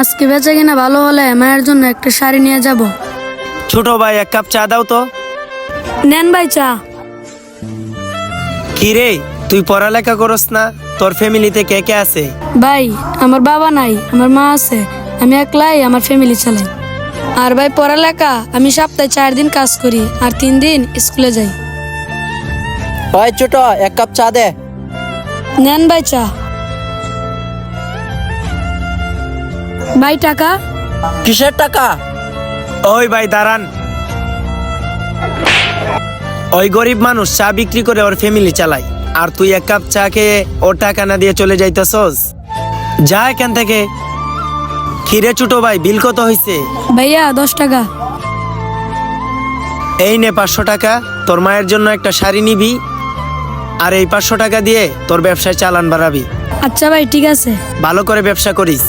আজকে বেচা কিনা ভালো হলে মায়ের জন্য একটা শাড়ি নিয়ে যাব। ছোট ভাই এক কাপ চা দাও তো। নেন ভাই চা। কি রে তুই পড়ালেখা করস না? তোর ফ্যামিলিতে কে কে আছে? ভাই আমার বাবা নাই আমার মা আছে। আমি একলাই আমার ফ্যামিলি চালাই। আর ভাই পড়ালেখা আমি সপ্তাহে চার দিন কাজ করি আর তিন দিন স্কুলে যাই। ভাই ছোট এক কাপ চা দে। নেন ভাই চা। ভাই টাকা? কিসের টাকা? ওই ভাই দাঁড়ান। ওই গরিব মানুষ চা বিক্রি করে ওর ফ্যামিলি চালায়। আর তুই এক কাপ চা খেয়ে ওর টাকা না দিয়ে চলে যাইতেছস? যা এখান থেকে। খিরে ছোট ভাই বিল কত হয়েছে ভাইয়া দশ টাকা। এই নে পাঁচশো টাকা তোর মায়ের জন্য একটা শাড়ি নিবি। আর এই পাঁচশো টাকা দিয়ে তোর ব্যবসায় চালান বাড়াবি। আচ্ছা ভাই ঠিক আছে। ভালো করে ব্যবসা করিস।